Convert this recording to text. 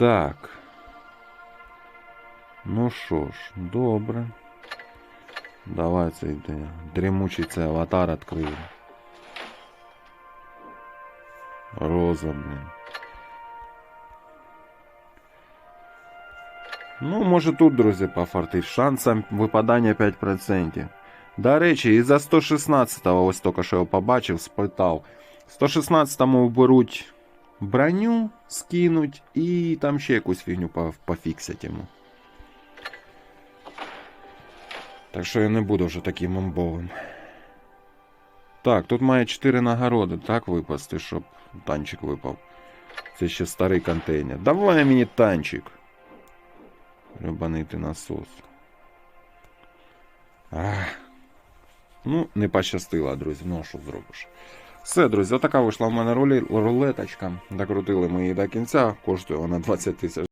Так. Ну що ж, добре. Давай цей де- дрімучий цей аватар відкриємо. Роза, блін. Ну, може тут, друзі, пофартить. Шансом випадання 5%. До речі, і за 116-го, ось тільки що я побачив, спитав. 116-му беруть броню, скинуть і там ще якусь фігню по- пофіксять йому. Так що я не буду вже таким амбовим. Так, тут має 4 нагороди, так випасти, щоб танчик випав. Це ще старий контейнер. Давай мені танчик. Рибанити насос. Ах. Ну, не пощастило, друзі. Ну, що зробиш? Все, друзі, отака вийшла в мене рулеточка. Докрутили ми її до кінця. Коштує вона 20 тисяч.